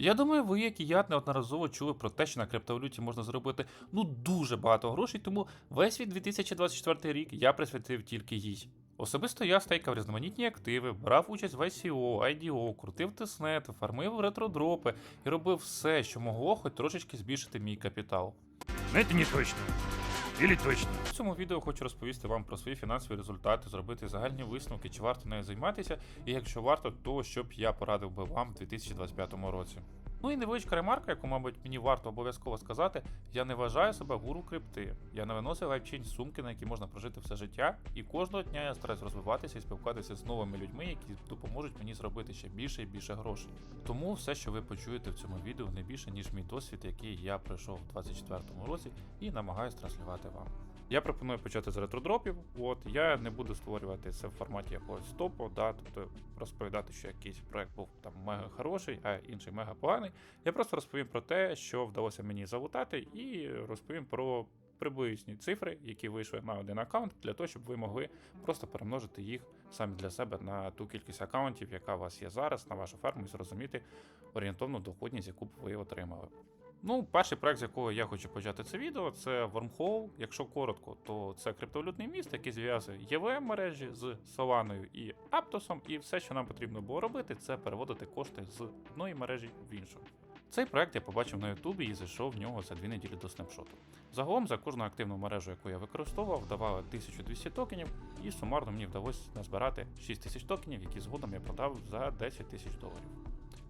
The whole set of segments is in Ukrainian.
Я думаю, ви, як і я, неодноразово чули про те, що на криптовалюті можна заробити ну дуже багато грошей, тому весь свій 2024 рік я присвятив тільки їй. Особисто я стейкав різноманітні активи, брав участь в ICO, IDO, крутив тиснет, фармив ретродропи і робив все, що могло хоч трошечки збільшити мій капітал. Не точно. Или точно. В цьому відео хочу розповісти вам про свої фінансові результати, зробити загальні висновки, чи варто нею займатися, і якщо варто, то щоб я порадив би вам в 2025 році. Ну і невеличка ремарка, яку, мабуть, мені варто обов'язково сказати, я не вважаю себе гуру крипти. Я не виносив лайфчейн сумки, на які можна прожити все життя, і кожного дня я стараюсь розвиватися і спілкуватися з новими людьми, які допоможуть мені зробити ще більше і більше грошей. Тому все, що ви почуєте в цьому відео, не більше ніж мій досвід, який я пройшов у 2024 році, і намагаюсь транслювати вам. Я пропоную почати з ретродропів. От я не буду створювати це в форматі якогось топу, да, тобто розповідати, що якийсь проект був там мега хороший, а інший мега поганий. Я просто розповім про те, що вдалося мені залутати, і розповім про приблизні цифри, які вийшли на один аккаунт, для того, щоб ви могли просто перемножити їх самі для себе на ту кількість аккаунтів, яка у вас є зараз, на вашу ферму, і зрозуміти орієнтовну доходність, яку б ви отримали. Ну, перший проект, з якого я хочу почати це відео, це Wormhole. Якщо коротко, то це криптовалютний міст, який зв'язує EVM мережі з Solana і Aptos, і все, що нам потрібно було робити, це переводити кошти з одної мережі в іншу. Цей проект я побачив на Ютубі і зайшов в нього за дві неділі до снапшоту. Загалом за кожну активну мережу, яку я використовував, давали 1200 токенів, і сумарно мені вдалося назбирати 6000 токенів, які згодом я продав за 10 тисяч доларів.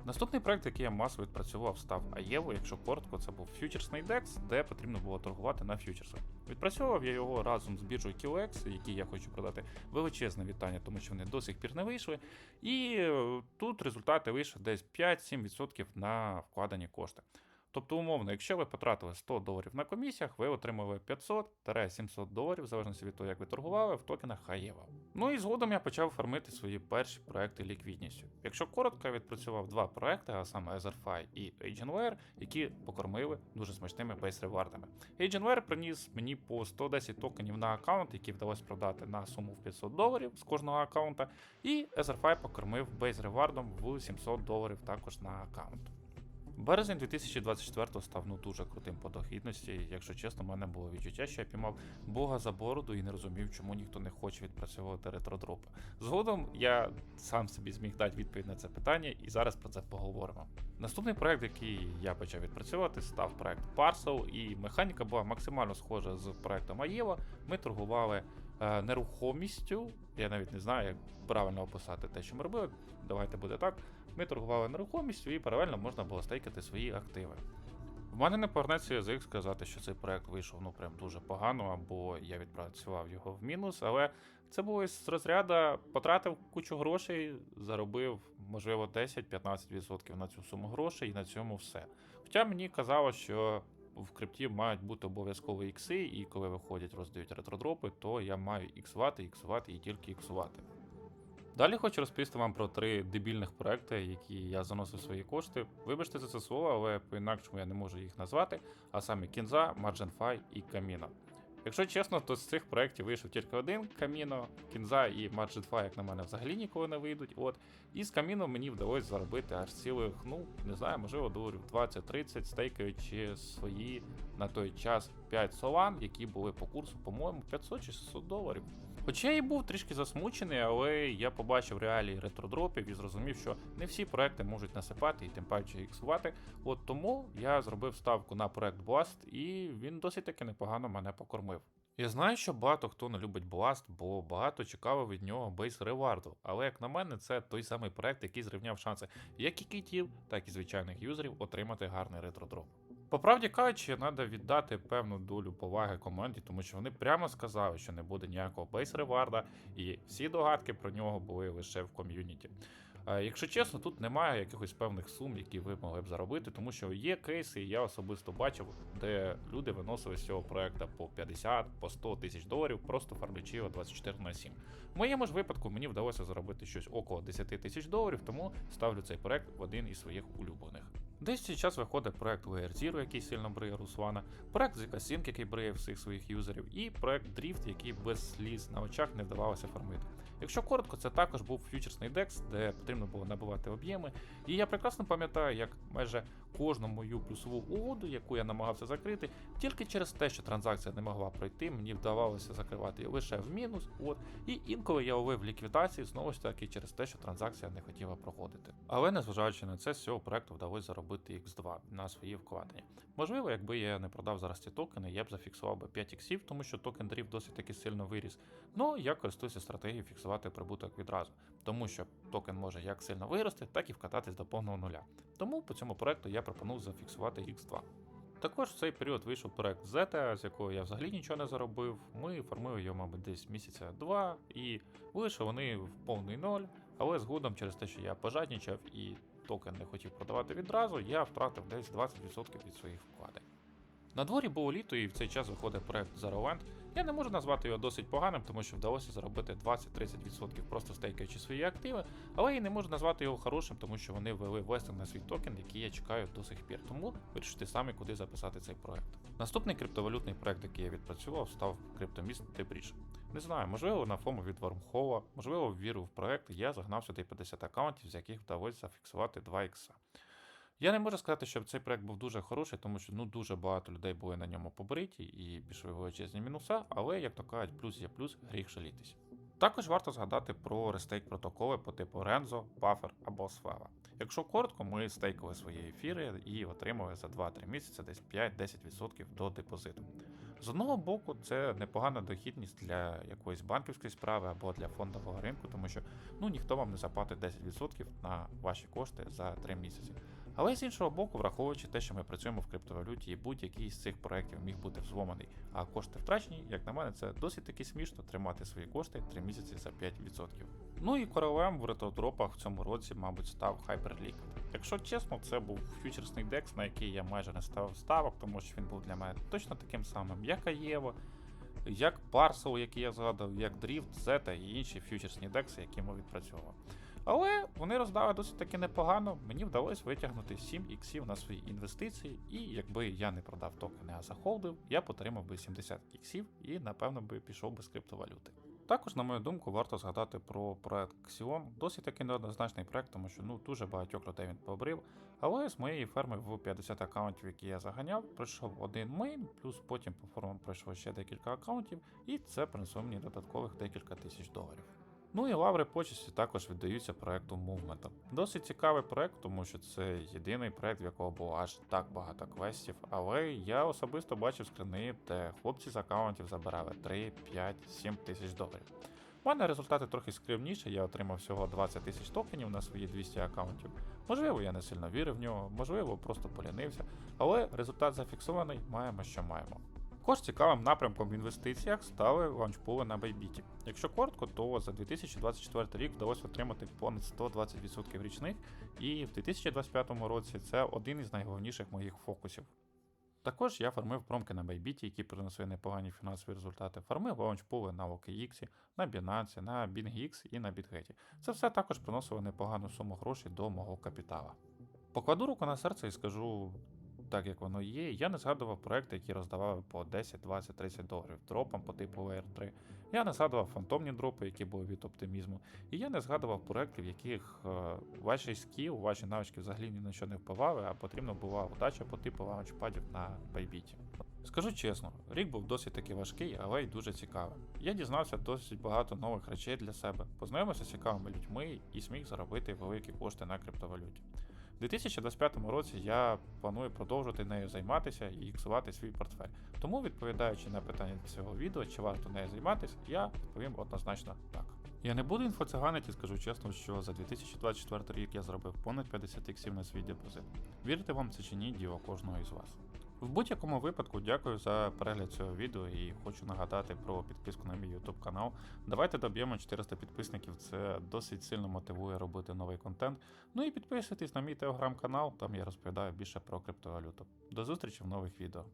Наступний проект, який я масово відпрацював, став Аєво. Якщо коротко, це був фьючерсний DEX, де потрібно було торгувати на фьючерсах. Відпрацьовував я його разом з біржою QX, який я хочу продати величезне вітання, тому що вони до сих пір не вийшли. І е, тут результати вийшли десь 5-7% на вкладені кошти. Тобто, умовно, якщо ви потратили 100 доларів на комісіях, ви отримали 500-700 доларів, в залежності від того, як ви торгували, в токенах Хаєва. Ну і згодом я почав фармити свої перші проекти ліквідністю. Якщо коротко, я відпрацював два проекти, а саме Etherfi і Agenware, які покормили дуже смачними бейс-ревардами. Agenware приніс мені по 110 токенів на аккаунт, які вдалося продати на суму в 500 доларів з кожного аккаунта, і Etherfi покормив бейс-ревардом в 700 доларів також на аккаунт. Березень 2024 став ну дуже крутим по дохідності. Якщо чесно, в мене було відчуття, що я піймав Бога за бороду і не розумів, чому ніхто не хоче відпрацьовувати ретродропи. Згодом я сам собі зміг дати відповідь на це питання, і зараз про це поговоримо. Наступний проект, який я почав відпрацьовувати, став проект Parcel, і механіка була максимально схожа з проектом Аєва. Ми торгували е, нерухомістю. Я навіть не знаю, як правильно описати те, що ми робили. Давайте буде так. Ми торгували нерухомістю і паралельно можна було стейкати свої активи. В мене не повернеться язик сказати, що цей проект вийшов ну прям дуже погано, або я відпрацював його в мінус, але це було з розряду потратив кучу грошей, заробив, можливо, 10-15% на цю суму грошей, і на цьому все. Хоча мені казало, що в крипті мають бути обов'язково ікси, і коли виходять, роздають ретродропи, то я маю іксувати, іксувати і тільки іксувати. Далі хочу розповісти вам про три дебільних проекти, які я заносив свої кошти. Вибачте за це слово, але по-інакшому я не можу їх назвати, а саме Кінза, MarginFi і Camino. Якщо чесно, то з цих проєктів вийшов тільки один Camino, Кінза і MarginFi, як на мене, взагалі ніколи не вийдуть. От. І з Camino мені вдалося заробити аж цілих, ну, не знаю, можливо, доларів 20-30, стейкаючи свої на той час 5 солан, які були по курсу, по-моєму, 500 чи 600 доларів. Хоча я і був трішки засмучений, але я побачив реалії ретродропів і зрозумів, що не всі проекти можуть насипати і тим паче іксувати. От тому я зробив ставку на проект Blast, і він досить таки непогано мене покормив. Я знаю, що багато хто не любить Blast, бо багато чекало від нього бейс реварду. Але як на мене, це той самий проект, який зрівняв шанси як і китів, так і звичайних юзерів отримати гарний ретродроп. По правді кажучи, треба віддати певну долю поваги команді, тому що вони прямо сказали, що не буде ніякого бейс реварда, і всі догадки про нього були лише в ком'юніті. Якщо чесно, тут немає якихось певних сум, які ви могли б заробити, тому що є кейси, я особисто бачив, де люди виносили з цього проекту по 50, по 100 тисяч доларів, просто фармлячи 24 на 7. В моєму ж випадку мені вдалося заробити щось около 10 тисяч доларів, тому ставлю цей проект в один із своїх улюблених. Десь цей час виходить проект VR Zero, який сильно бриє Руслана, проект ZK який бриє всіх своїх юзерів, і проект Drift, який без сліз на очах не вдавалося формити. Якщо коротко, це також був фьючерсний DEX, де потрібно було набивати об'єми. І я прекрасно пам'ятаю, як майже кожну мою плюсову угоду, яку я намагався закрити, тільки через те, що транзакція не могла пройти, мені вдавалося закривати лише в мінус. От і інколи я ловив ліквідації знову ж таки через те, що транзакція не хотіла проходити. Але незважаючи на це, з цього проекту вдалося заробити X2 на свої вкладення. Можливо, якби я не продав зараз ці токени, я б зафіксував би 5 іксів, тому що токен дрів досить таки сильно виріс. Ну я користуюся стратегією фіксувати прибуток відразу, тому що токен може як сильно вирости, так і вкататись до повного нуля. Тому по цьому проекту я пропоную зафіксувати X2. Також в цей період вийшов проект Zeta, з якого я взагалі нічого не заробив. Ми формили його, мабуть, десь місяця два, і вийшли вони в повний ноль. Але згодом, через те, що я пожаднічав і токен не хотів продавати відразу, я втратив десь 20% від своїх вкладень. На дворі було літо, і в цей час виходить проект Zero Я не можу назвати його досить поганим, тому що вдалося заробити 20-30% просто стейкаючи свої активи, але і не можу назвати його хорошим, тому що вони ввели вестинг на свій токен, який я чекаю до сих пір. Тому вирішите самі, куди записати цей проект. Наступний криптовалютний проект, який я відпрацював, став криптоміст Дебріж. Не знаю, можливо, на фому від Вормхова, можливо, віру в проект, я загнав сюди 50 аккаунтів, з яких вдалося зафіксувати 2 ікса. Я не можу сказати, що цей проект був дуже хороший, тому що ну дуже багато людей були на ньому побриті і пішли величезні мінуса, але як то кажуть, плюс є плюс, гріх жалітись. Також варто згадати про рестейк протоколи по типу Renzo, Buffer або Sveva. Якщо коротко, ми стейкали свої ефіри і отримали за 2-3 місяці десь 5-10% до депозиту. З одного боку, це непогана дохідність для якоїсь банківської справи або для фондового ринку, тому що ну ніхто вам не заплатить 10% на ваші кошти за 3 місяці. Але з іншого боку, враховуючи те, що ми працюємо в криптовалюті, і будь-який з цих проєктів міг бути взломаний, а кошти втрачені, як на мене, це досить таки смішно тримати свої кошти 3 місяці за 5%. Ну і королем в ретодропах в цьому році, мабуть, став Hyperliquid. Якщо чесно, це був фьючерсний декс, на який я майже не ставив ставок, тому що він був для мене точно таким самим, як Аєво, як Parcel, який я згадав, як Drift, Zeta і інші фьючерсні декси, які ми відпрацьовували. Але вони роздали досить таки непогано. Мені вдалося витягнути 7 іксів на свої інвестиції, і якби я не продав токени, а захолдив, я отримав би 70 іксів і, напевно, би пішов без криптовалюти. Також, на мою думку, варто згадати про проект Xion. Досить таки неоднозначний проект, тому що ну дуже багатьох людей він побрив. Але з моєї ферми в 50 аккаунтів, які я заганяв, пройшов один мейн, плюс потім по формам пройшло ще декілька аккаунтів, і це принесло мені додаткових декілька тисяч доларів. Ну і лаври почесті також віддаються проекту Movement. Досить цікавий проект, тому що це єдиний проект, в якого було аж так багато квестів. Але я особисто бачив скрини, де хлопці з аккаунтів забирали 3, 5, 7 тисяч доларів. У мене результати трохи скривніші, я отримав всього 20 тисяч токенів на свої 200 аккаунтів. Можливо, я не сильно вірив в нього, можливо, просто полінився, але результат зафіксований, маємо, що маємо. Також цікавим напрямком в інвестиціях стали лаунчпули на Байбіті. Якщо коротко, то за 2024 рік вдалося отримати понад 120% річних, і в 2025 році це один із найголовніших моїх фокусів. Також я фармив промки на Байбіті, які принесли непогані фінансові результати. Фармив лаунчпули на OKX, на Binance, на BingX і на BitGet. Це все також приносило непогану суму грошей до мого капітала. Покладу руку на серце і скажу так як воно є. Я не згадував проекти, які роздавали по 10, 20, 30 доларів дропам по типу VR3. Я не згадував фантомні дропи, які були від оптимізму. І я не згадував проекти, в яких е, ваші скіл, ваші навички взагалі ні на що не впливали, а потрібна була удача по типу лаунчпадів на байбіті. Скажу чесно, рік був досить таки важкий, але й дуже цікавий. Я дізнався досить багато нових речей для себе, познайомився з цікавими людьми і зміг заробити великі кошти на криптовалюті. У 2025 році я планую продовжувати нею займатися і іксувати свій портфель. Тому, відповідаючи на питання цього відео, чи варто нею займатися, я відповім однозначно так. Я не буду інфоциганити скажу чесно, що за 2024 рік я зробив понад 50 іксів на свій депозит. Вірите вам це чи ні, діло кожного із вас. В будь-якому випадку дякую за перегляд цього відео і хочу нагадати про підписку на мій YouTube канал. Давайте доб'ємо 400 підписників, це досить сильно мотивує робити новий контент. Ну і підписуйтесь на мій телеграм-канал, там я розповідаю більше про криптовалюту. До зустрічі в нових відео.